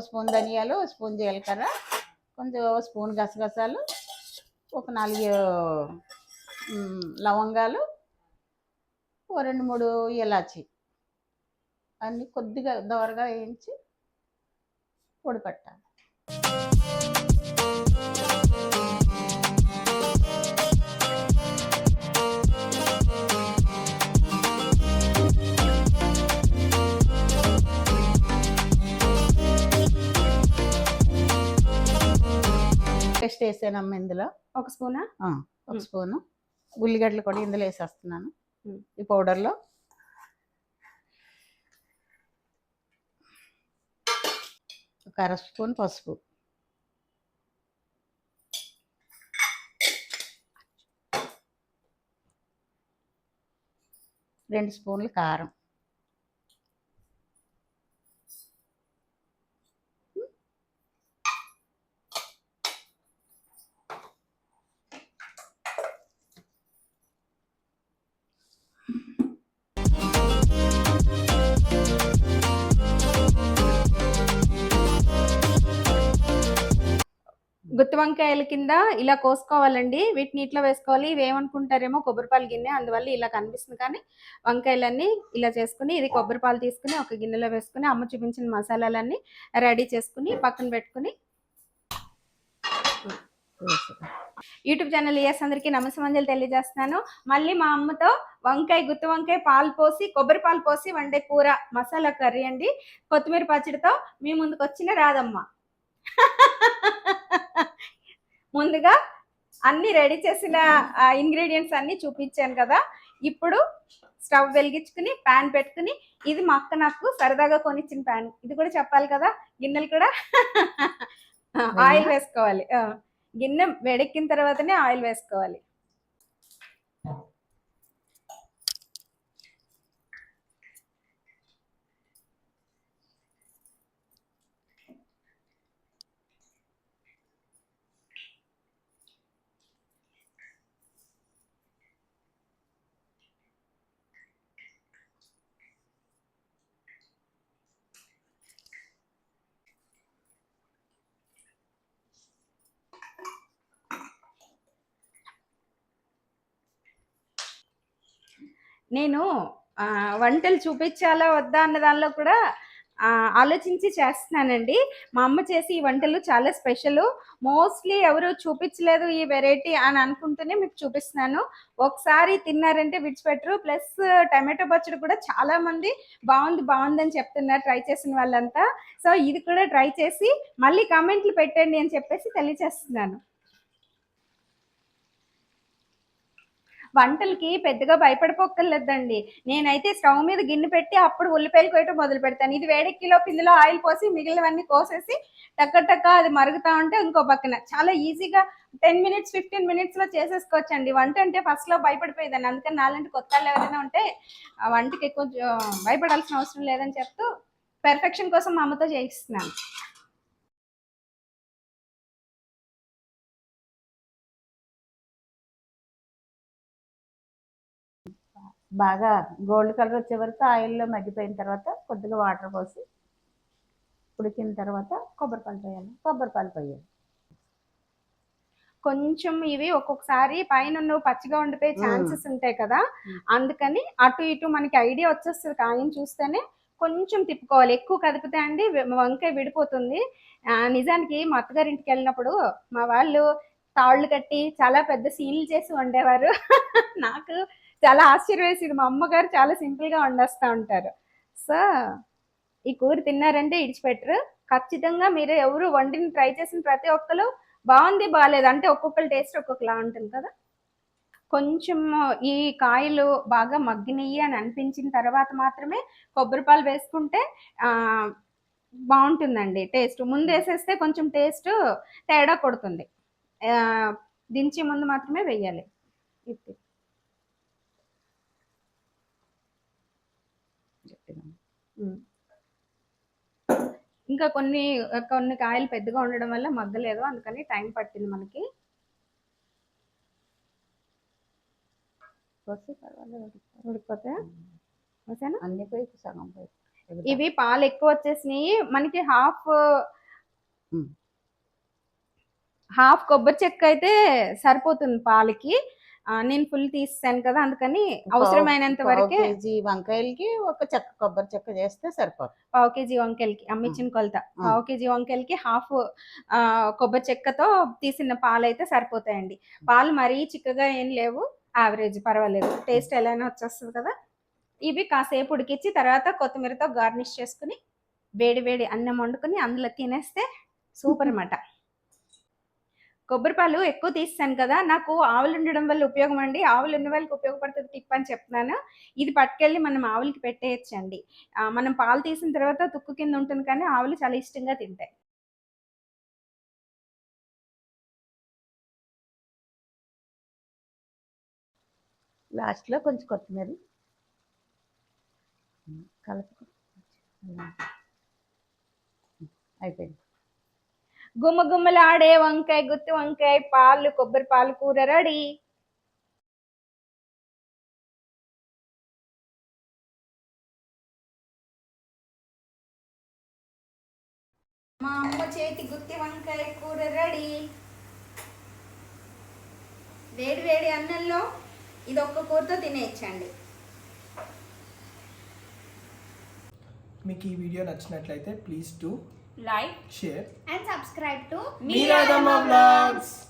ఒక స్పూన్ ధనియాలు ఒక స్పూన్ జీలకర్ర కొంచెం స్పూన్ గసగసాలు ఒక నాలుగు లవంగాలు ఓ రెండు మూడు ఇలాచి. అన్నీ కొద్దిగా దోరగా వేయించి పొడి పెట్టాలి. పేస్ట్ వేసానమ్మ ఇందులో. ఒక స్పూనా? ఒక. స్పూను. ఉల్లిగడ్డలు కూడా ఇందులో వేసేస్తున్నాను. ఈ పౌడర్లో. ఒక అర స్పూన్ పసుపు. రెండు స్పూన్లు కారం. గుత్తి వంకాయల కింద ఇలా కోసుకోవాలండి. వీటిని నీటిలో వేసుకోవాలి. ఇవి ఏమనుకుంటారేమో కొబ్బరిపాలు గిన్నె అందువల్ల ఇలా కనిపిస్తుంది కానీ వంకాయలన్నీ ఇలా చేసుకుని ఇది కొబ్బరిపాలు తీసుకుని ఒక గిన్నెలో వేసుకుని అమ్మ చూపించిన మసాలాలన్నీ రెడీ చేసుకుని పక్కన పెట్టుకుని యూట్యూబ్ ఛానల్ ఇయర్స్ అందరికీ నమస్కారం తెలియజేస్తున్నాను. మళ్ళీ మా అమ్మతో వంకాయ గుత్తి వంకాయ పాలు పోసి కొబ్బరి పాలు పోసి వండే కూర మసాలా కర్రీ అండి. కొత్తిమీర పచ్చడితో మీ ముందుకు వచ్చిన రాదమ్మ ముందుగా అన్ని రెడీ చేసిన ఇంగ్రీడియంట్స్ అన్ని చూపించాను కదా. ఇప్పుడు స్టవ్ వెలిగించుకుని ప్యాన్ పెట్టుకుని ఇది మా అక్క నాకు సరదాగా కొనిచ్చిన ప్యాన్ ఇది కూడా చెప్పాలి కదా గిన్నెలు కూడా? ఆయిల్ వేసుకోవాలి. గిన్నె వేడెక్కిన తర్వాతనే ఆయిల్ వేసుకోవాలి. నేను వంటలు చూపించాలా వద్దా అన్న దానిలో కూడా ఆలోచించి చేస్తున్నానండి. మా అమ్మ చేసి ఈ వంటలు చాలా స్పెషల్. మోస్ట్లీ ఎవరు చూపించలేదు ఈ వెరైటీ అని అనుకుంటూనే మీకు చూపిస్తున్నాను. ఒకసారి తిన్నారంటే విడిచిపెట్టరు. ప్లస్ టమాటో పచ్చడి కూడా చాలా మంది బాగుంది బాగుంది అని చెప్తున్నారు ట్రై చేసిన వాళ్ళంతా. సో ఇది కూడా ట్రై చేసి మళ్ళీ కామెంట్లు పెట్టండి అని చెప్పేసి తెలియచేస్తున్నాను. వంటలకి పెద్దగా భయపడిపోక్కర్లేదండి. నేనైతే స్టవ్ మీద గిన్నె పెట్టి అప్పుడు ఉల్లిపాయలు కొయ్యటం మొదలు పెడతాను. ఇది వేడెక్కిలో ఇందులో ఆయిల్ పోసి మిగిలినవన్నీ కోసేసి టక్క టక్క అది మరుగుతా ఉంటే ఇంకో పక్కన. చాలా ఈజీగా టెన్ మినిట్స్ ఫిఫ్టీన్ మినిట్స్లో చేసేసుకోవచ్చండి. వంట అంటే ఫస్ట్లో భయపడిపోయేదాన్ని. అందుకని నాలాంటి కొత్త ఎవరైనా ఉంటే ఆ వంటకి ఎక్కువ భయపడాల్సిన అవసరం లేదని చెప్తూ పెర్ఫెక్షన్ కోసం మా అమ్మతో చేయిస్తున్నాను. బాగా గోల్డ్ కలర్ వచ్చే వరకు ఆయిల్లో మగ్గిపోయిన తర్వాత కొద్దిగా వాటర్ పోసి ఉడికిన తర్వాత కొబ్బరి పాలు పోయాలి. కొబ్బరి పాలు పోయాలి. కొంచెం ఇవి ఒక్కొక్కసారి పైన పచ్చిగా ఉండిపోయే ఛాన్సెస్ ఉంటాయి కదా. అందుకని అటు ఇటు మనకి ఐడియా వచ్చేస్తుంది. కాయని చూస్తేనే కొంచెం తిప్పుకోవాలి. ఎక్కువ కదిపితే అండి వంకాయ విడిపోతుంది. ఆ, నిజానికి మా అత్తగారింటికి వెళ్ళినప్పుడు మా వాళ్ళు తాళ్ళు కట్టి చాలా పెద్ద సీన్లు చేసి వండేవారు. నాకు చాలా ఆశ్చర్యం వేసింది. మా అమ్మగారు చాలా సింపుల్గా వండేస్తా ఉంటారు. సో ఈ కూర తిన్నారంటే ఇడిచిపెట్టరు. ఖచ్చితంగా మీరు ఎవరు వండిని ట్రై చేసిన ప్రతి ఒక్కరు బాగుంది బాగాలేదు అంటే ఒక్కొక్కరు టేస్ట్ ఒక్కొక్కలా ఉంటుంది కదా. కొంచెం ఈ కాయలు బాగా మగ్గినయ్యి అని అనిపించిన తర్వాత మాత్రమే కొబ్బరి పాలు వేసుకుంటే బాగుంటుందండి టేస్ట్. ముందు వేసేస్తే కొంచెం టేస్ట్ తేడా కొడుతుంది. దించే ముందు మాత్రమే వేయాలి. ఇప్పుడు ఇంకా కొన్ని కొన్ని కాయలు పెద్దగా ఉండడం వల్ల మగ్గలేదు. అందుకని టైం పట్టింది మనకి. ఉడికిపోతే అన్ని పోయి సగం పోయి ఇవి పాలు ఎక్కువ వచ్చేసినాయి. మనకి హాఫ్. హాఫ్ కొబ్బరి చెక్క అయితే సరిపోతుంది పాలకి. నేను ఫుల్ తీసాను కదా అందుకని అవసరమైనంత వరకే కేజీ వంకాయలకి ఒక చెక్క కొబ్బరి చెక్క చేస్తే సరిపోతుంది పావు కేజీ వంకాయలకి అమ్మిచ్చిన కొలత. పావు కేజీ వంకాయలకి హాఫ్ కొబ్బరి చెక్కతో తీసిన పాలు అయితే సరిపోతాయండి పాలు మరీ చిక్కగా ఏం లేవు యావరేజ్ పర్వాలేదు. టేస్ట్ ఎలానే వచ్చేస్తుంది కదా. ఇవి కాసేపు ఉడికించి తర్వాత కొత్తిమీరతో గార్నిష్ చేసుకుని వేడి వేడి అన్నం వండుకుని అందులో తినేస్తే సూపర్ అన్నమాట. కొబ్బరిపాలు ఎక్కువ తీస్తాను కదా నాకు ఆవులు ఉండడం వల్ల ఉపయోగం అండి. ఆవులు ఉన్న వాళ్ళకి ఉపయోగపడుతుంది టిప్ అని చెప్తున్నాను. ఇది పట్టుకెళ్ళి మనం ఆవులకి పెట్టేయచ్చండి. అండి మనం పాలు తీసిన తర్వాత తుక్కు కింద ఉంటుంది కానీ ఆవులు చాలా ఇష్టంగా తింటాయి. లాస్ట్లో కొంచెం కొత్తిమీర. కలుపు అయిపోయింది. గుమ్మ గుమ్మలాడే వంకాయ గుత్తి వంకాయ పాలు కొబ్బరి పాలు కూర రెడీ. మా అమ్మ చేతి గుత్తి వంకాయ కూర రెడీ. వేడి వేడి అన్నంలో ఇది ఒక్క కూరతో తినేయచ్చండి. మీకు ఈ వీడియో నచ్చినట్లయితే please to like, share, and subscribe to Miradama Vlogs.